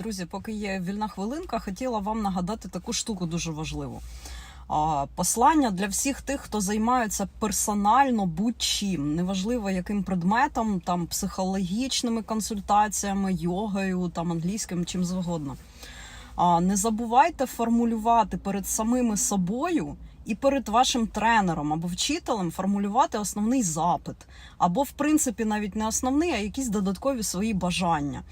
Друзі, поки є вільна хвилинка, хотіла вам нагадати таку штуку дуже важливу. Послання для всіх тих, хто займається персонально будь-чим, неважливо яким предметом, там психологічними консультаціями, йогою, там англійським, чим завгодно. Не забувайте формулювати перед самими собою і перед вашим тренером або вчителем формулювати основний запит, або, в принципі, навіть не основний, а якісь додаткові свої бажання.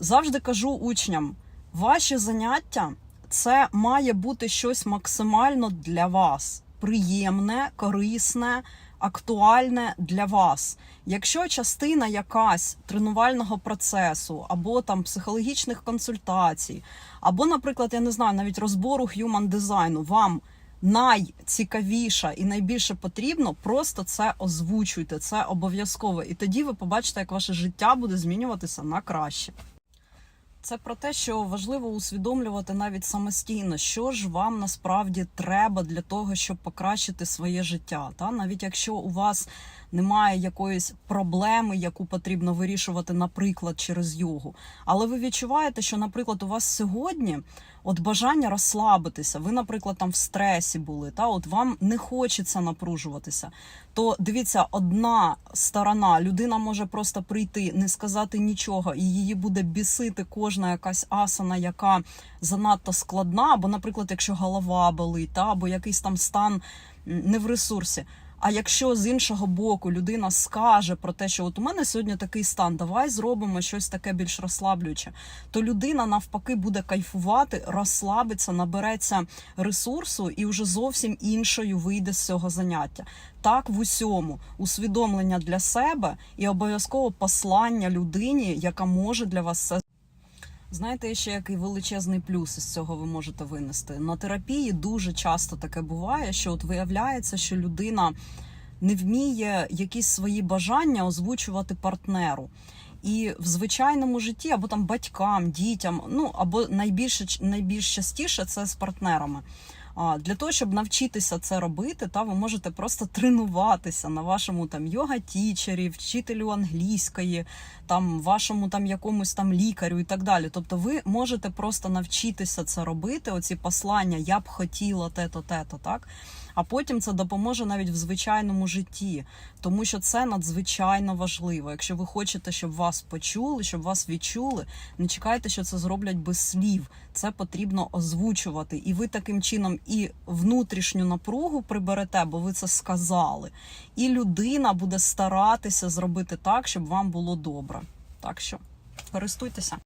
Завжди кажу учням: ваші заняття це має бути щось максимально для вас, приємне, корисне, актуальне для вас. Якщо частина якась тренувального процесу, або там психологічних консультацій, або, наприклад, я не знаю, навіть розбору human дизайну вам найцікавіша і найбільше потрібно, просто це озвучуйте, це обов'язково. І тоді ви побачите, як ваше життя буде змінюватися на краще. Це про те, що важливо усвідомлювати навіть самостійно, що ж вам насправді треба для того, щоб покращити своє життя. Та навіть якщо у вас немає якоїсь проблеми, яку потрібно вирішувати, наприклад, через йогу, але ви відчуваєте, що, наприклад, у вас сьогодні от бажання розслабитися, ви, наприклад, там в стресі були, та от вам не хочеться напружуватися. То дивіться, одна сторона людина може просто прийти, не сказати нічого, і її буде бісити кожна якась асана, яка занадто складна, або, наприклад, якщо голова болить, та або якийсь там стан не в ресурсі. А якщо з іншого боку людина скаже про те, що от у мене сьогодні такий стан, давай зробимо щось таке більш розслаблююче, то людина навпаки буде кайфувати, розслабиться, набереться ресурсу і вже зовсім іншою вийде з цього заняття. Так в усьому усвідомлення для себе і обов'язково послання людині, яка може для вас це Знаєте, ще який величезний плюс із цього ви можете винести. На терапії дуже часто таке буває, що от виявляється, що людина не вміє якісь свої бажання озвучувати партнеру. І в звичайному житті, або там батькам, дітям, ну або найбільше найбільш частіше це з партнерами. А для того, щоб навчитися це робити, та ви можете просто тренуватися на вашому там йога-тічері, вчителю англійської, там вашому там якомусь там лікарю і так далі. Тобто, ви можете просто навчитися це робити. Оці послання я б хотіла те-то, те-то, так. А потім це допоможе навіть в звичайному житті, тому що це надзвичайно важливо. Якщо ви хочете, щоб вас почули, щоб вас відчули, не чекайте, що це зроблять без слів. Це потрібно озвучувати, і ви таким чином і внутрішню напругу приберете, бо ви це сказали. І людина буде старатися зробити так, щоб вам було добре. Так що користуйтеся.